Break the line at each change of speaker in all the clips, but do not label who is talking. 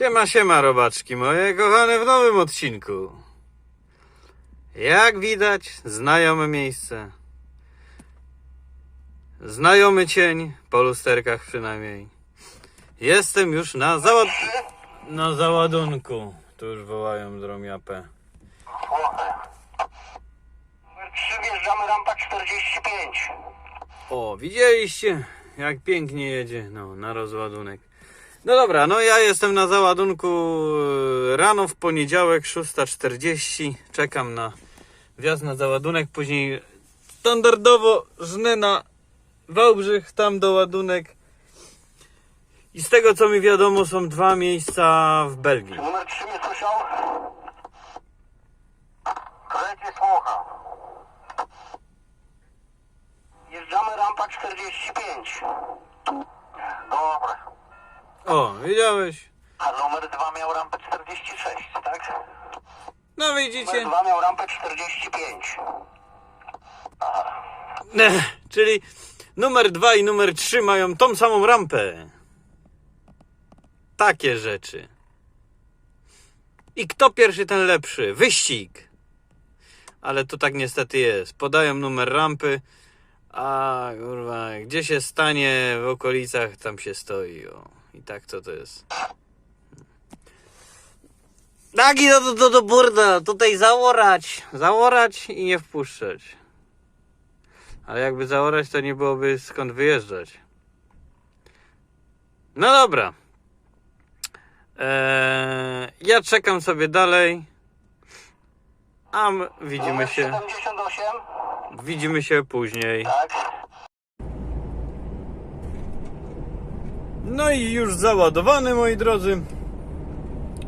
Siema, siema, robaczki moje kochane w nowym odcinku. Jak widać, znajome miejsce. Znajomy cień, po lusterkach przynajmniej. Jestem już na, załad... na załadunku. Tu już wołają dromiapę.
Słuchaj. Numer 3 wjeżdżamy rampa 45.
O, widzieliście, jak pięknie jedzie, no, na rozładunek. No dobra, no ja jestem na załadunku e, rano w poniedziałek 6.40. Czekam na wjazd na załadunek, później standardowo żnę na Wałbrzych, tam doładunek. I z tego co mi wiadomo są dwa miejsca w Belgii.
Numer 3 mnie słyszał? Trzecie słucha. Jeżdżamy rampa 45. Dobra.
O, widziałeś?
A numer 2 miał rampę 46, tak?
No
Numer
widzicie?
2 miał rampę 45.
Ne, czyli numer 2 i numer 3 mają tą samą rampę. Takie rzeczy. I kto pierwszy, ten lepszy. Wyścig. Ale to tak niestety jest. Podają numer rampy, a kurwa, gdzie się stanie w okolicach, tam się stoi. O. I tak to to jest. Tak i do, do, do, do burda. Tutaj zaorać. Zaorać i nie wpuszczać. Ale jakby zaorać, to nie byłoby skąd wyjeżdżać. No dobra. Eee, ja czekam sobie dalej. A widzimy się.
78.
Widzimy się później.
Tak.
No i już załadowany, moi drodzy.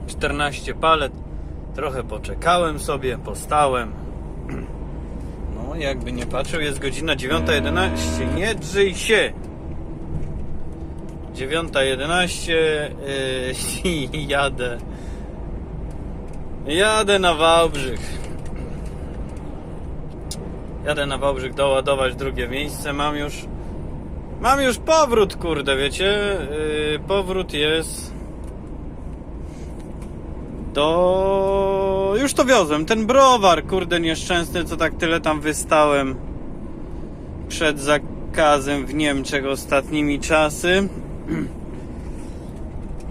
14 palet. Trochę poczekałem sobie, postałem. No, jakby nie patrzył, jest godzina 9.11. Nie drzyj się! 9.11 yy, jadę. Jadę na Wałbrzych. Jadę na Wałbrzych doładować drugie miejsce. Mam już Mam już powrót, kurde, wiecie? Yy, powrót jest do... Już to wiozłem. Ten browar, kurde, nieszczęsny, co tak tyle tam wystałem przed zakazem w Niemczech ostatnimi czasy.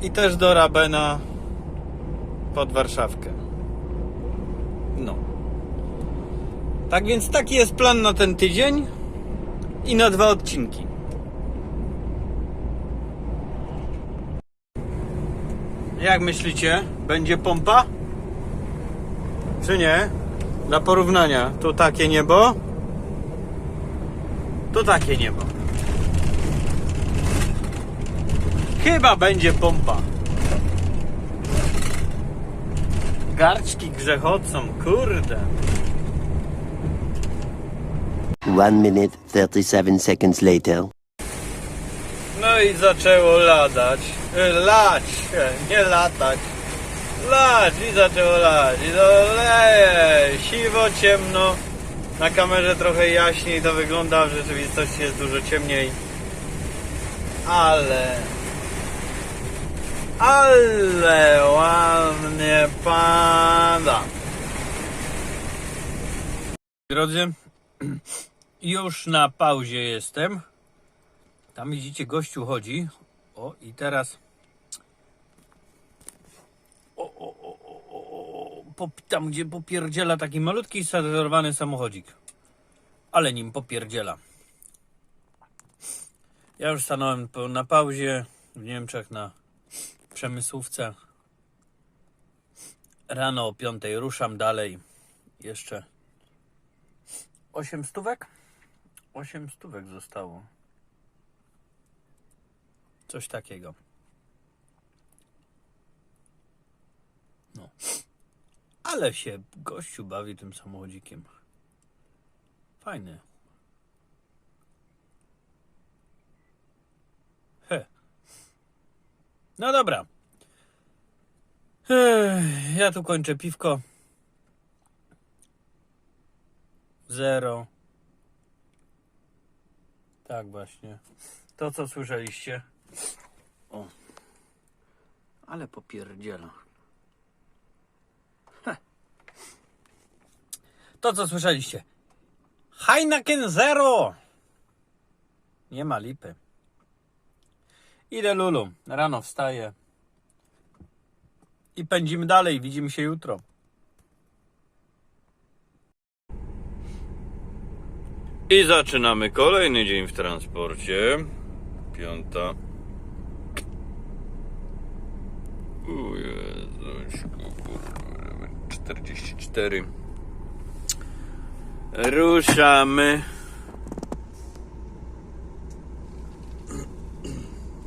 I też do Rabena pod Warszawkę. No. Tak więc taki jest plan na ten tydzień i na dwa odcinki. Jak myślicie? Będzie pompa? Czy nie? Dla porównania. Tu takie niebo. Tu takie niebo. Chyba będzie pompa. Garczki grzechocą, kurde.
One minute, 37 seconds later.
No i zaczęło ladać. E, Lać, nie latać. Lać i zaczęło lać. I to leje. Siwo, ciemno. Na kamerze trochę jaśniej to wygląda, w rzeczywistości jest dużo ciemniej. Ale... Ale ładnie pada. Drodzy, już na pauzie jestem. Tam widzicie, gościu chodzi. O, i teraz. O, o, o, o, o, o, tam, gdzie popierdziela taki malutki, serwerowany samochodzik. Ale nim popierdziela. Ja już stanąłem na pauzie w Niemczech na przemysłówce. Rano o 5 ruszam dalej. Jeszcze 8 stówek? 8 stówek zostało. Coś takiego. No. Ale się gościu bawi tym samochodzikiem. Fajny. He. No dobra. Ja tu kończę piwko. Zero. Tak właśnie. To co słyszeliście. O. Ale popierdziela. Heh. To co słyszeliście? Heineken Zero! Nie ma lipy. Idę Lulu. Rano wstaję. I pędzimy dalej. Widzimy się jutro. I zaczynamy kolejny dzień w transporcie. Piąta. O Jezuśku, kurwa, 44. Ruszamy.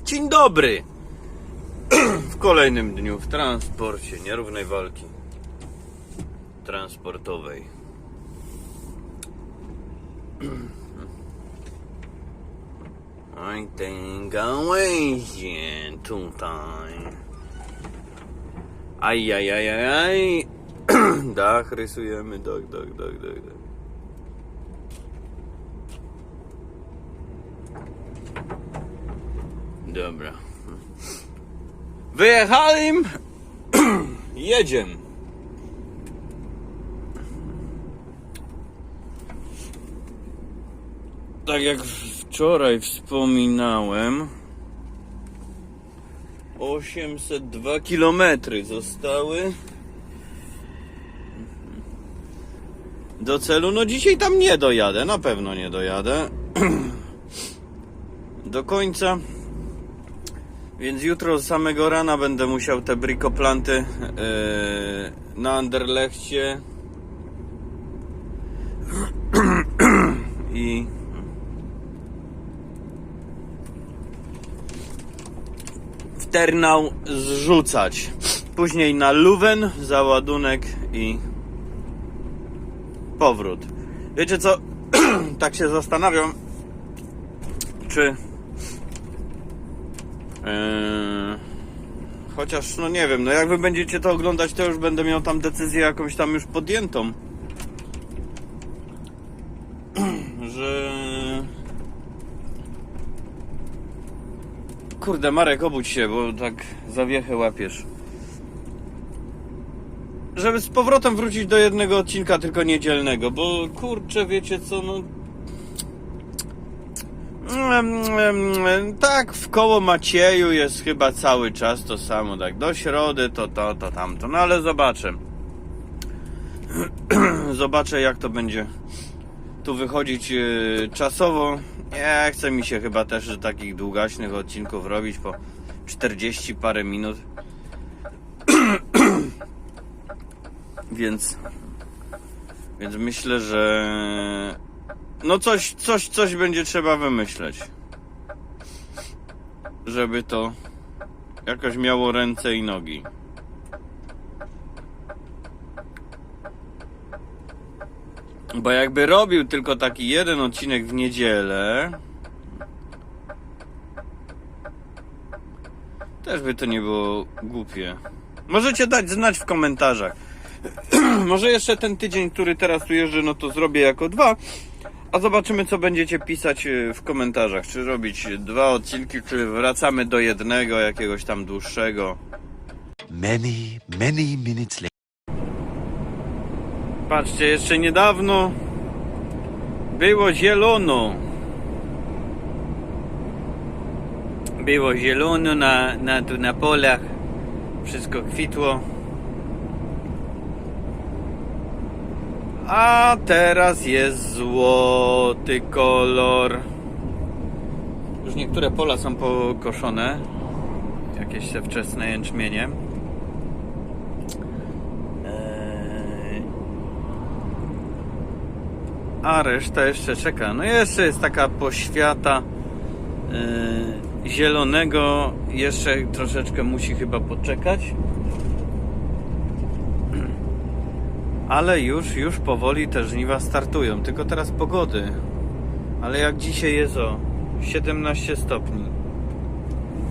Dzień dobry. W kolejnym dniu w transporcie nierównej walki transportowej. Oj, ten gałęzie tutaj. Aj, aj, aj, aj, aj. Dach rysujemy, dach, dach, dach, dach, dach. Dobra. Wyjechali. Jedziemy. Tak jak wczoraj wspominałem, 802 km zostały do celu. No dzisiaj tam nie dojadę, na pewno nie dojadę do końca. Więc jutro z samego rana będę musiał te brikoplanty yy, na Anderlechcie i w Ternał zrzucać. Później na Luwen załadunek i powrót. Wiecie co? tak się zastanawiam, czy Eee, chociaż, no nie wiem, no jak wy będziecie to oglądać, to już będę miał tam decyzję jakąś tam już podjętą. Że... Kurde, Marek, obudź się, bo tak zawiechę łapiesz. Żeby z powrotem wrócić do jednego odcinka, tylko niedzielnego, bo kurczę, wiecie co, no Mm, mm, Tak, w koło Macieju jest chyba cały czas to samo, tak do środy to to, to tamto, no ale zobaczę. zobaczę jak to będzie tu wychodzić yy, czasowo. Nie chce mi się chyba też takich długaśnych odcinków robić po 40 parę minut. więc więc myślę, że no coś, coś, coś będzie trzeba wymyśleć. Żeby to jakoś miało ręce i nogi. Bo jakby robił tylko taki jeden odcinek w niedzielę, też by to nie było głupie. Możecie dać znać w komentarzach. Może jeszcze ten tydzień, który teraz tu jeżdżę, no to zrobię jako dwa. A zobaczymy, co będziecie pisać y, w komentarzach. Czy robić dwa odcinki, czy wracamy do jednego, jakiegoś tam dłuższego.
Many, many minutes later.
Patrzcie, jeszcze niedawno było zielono. Było zielono na, na, na polach. Wszystko kwitło. A teraz jest złoty kolor. Już niektóre pola są pokoszone. Jakieś te wczesne jęczmienie. A reszta jeszcze czeka. No jeszcze jest taka poświata yy, zielonego. Jeszcze troszeczkę musi chyba poczekać. Ale już, już powoli te żniwa startują. Tylko teraz pogody. Ale jak dzisiaj jest o 17 stopni.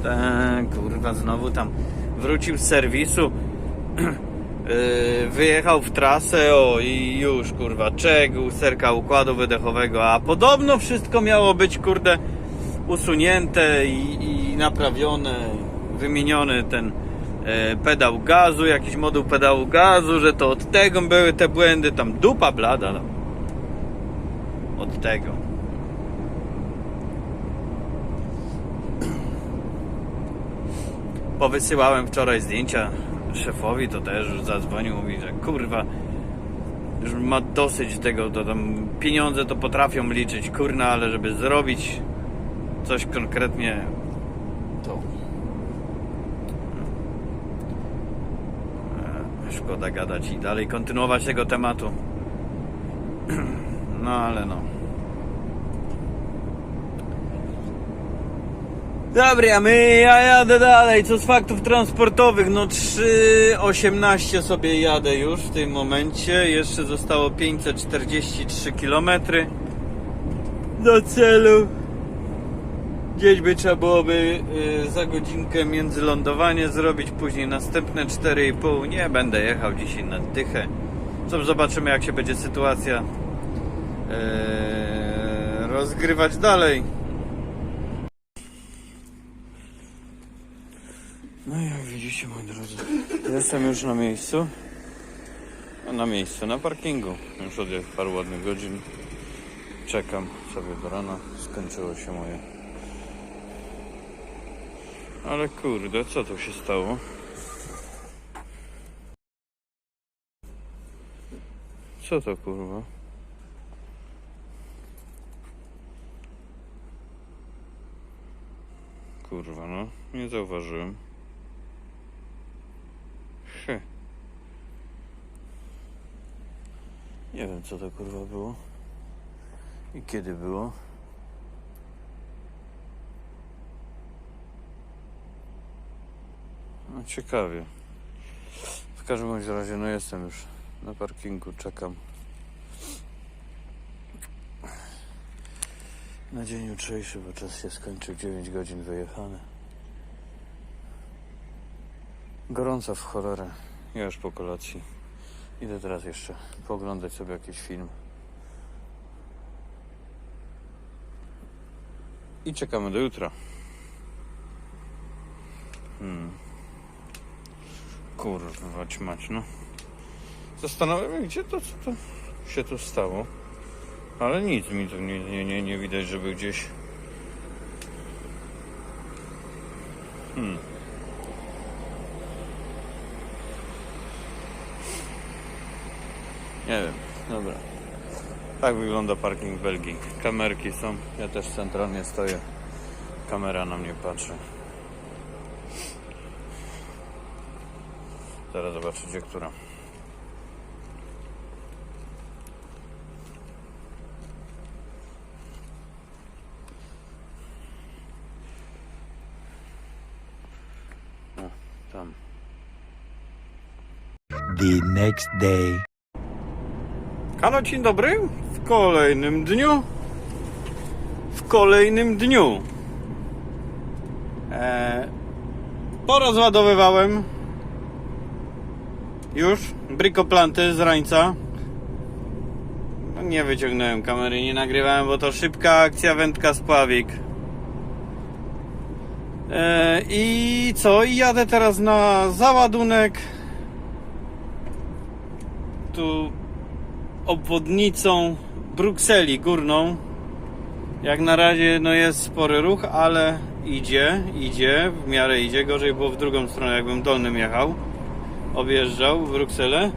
Tak, kurwa, znowu tam wrócił z serwisu. Yy, wyjechał w trasę, o i już kurwa, czek, usterka układu wydechowego, a podobno wszystko miało być kurde usunięte i, i naprawione, wymieniony ten e, pedał gazu, jakiś moduł pedału gazu, że to od tego były te błędy, tam dupa blada. No. Od tego. Powysyłałem wczoraj zdjęcia szefowi, to też zadzwonił, mówi, że kurwa, już ma dosyć tego, to tam pieniądze to potrafią liczyć, kurna, ale żeby zrobić coś konkretnie, to e, szkoda gadać i dalej kontynuować tego tematu. No ale no. Dobra, my ja jadę dalej. Co z faktów transportowych? No 3,18 sobie jadę już w tym momencie. Jeszcze zostało 543 km do celu. Gdzieś by trzeba byłoby y, za godzinkę międzylądowanie zrobić, później następne 4,5. Nie będę jechał dzisiaj na dychę. Co zobaczymy jak się będzie sytuacja e, rozgrywać dalej. No i jak widzicie moi drodzy, jestem już na miejscu. No, Na miejscu, na parkingu. Już od paru ładnych godzin. Czekam sobie do rana. Skończyło się moje. Ale kurde, co tu się stało? Co to kurwa? Kurwa, no, nie zauważyłem. He. Nie wiem, co to kurwa było. I kiedy było. No, ciekawie. W każdym bądź razie, no jestem już na parkingu, czekam. Na dzień jutrzejszy, bo czas się skończył, 9 godzin wyjechane. Gorąco w cholerę. Ja już po kolacji. Idę teraz jeszcze pooglądać sobie jakiś film. I czekamy do jutra. Hmm. Kurwa mać, no. Zastanawiam się, gdzie to, co to się tu stało. Ale nic mi tu nie, nie, nie, nie widać, żeby gdzieś... Hmm. Nie wiem, dobra. Tak wygląda parking w Belgii. Kamerki są, ja też centralnie stoję. Kamera na mnie patrzy. Zaraz zobaczycie, która. Tam.
The next day.
Halo, dzień dobry. W kolejnym dniu. W kolejnym dniu. E, porozładowywałem już brykoplanty z rańca. No, nie wyciągnąłem kamery, nie nagrywałem, bo to szybka akcja wędka spławik. E, I co? I jadę teraz na załadunek. Tu obwodnicą Brukseli górną. Jak na razie no jest spory ruch, ale idzie, idzie, w miarę idzie. Gorzej było w drugą stronę, jakbym dolnym jechał. Objeżdżał Brukselę.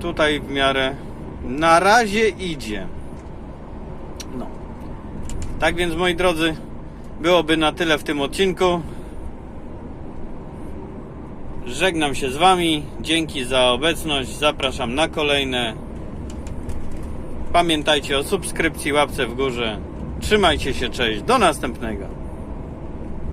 Tutaj w miarę na razie idzie. No. Tak więc moi drodzy, byłoby na tyle w tym odcinku. Żegnam się z Wami. Dzięki za obecność. Zapraszam na kolejne. Pamiętajcie o subskrypcji, łapce w górze. Trzymajcie się, cześć. Do następnego.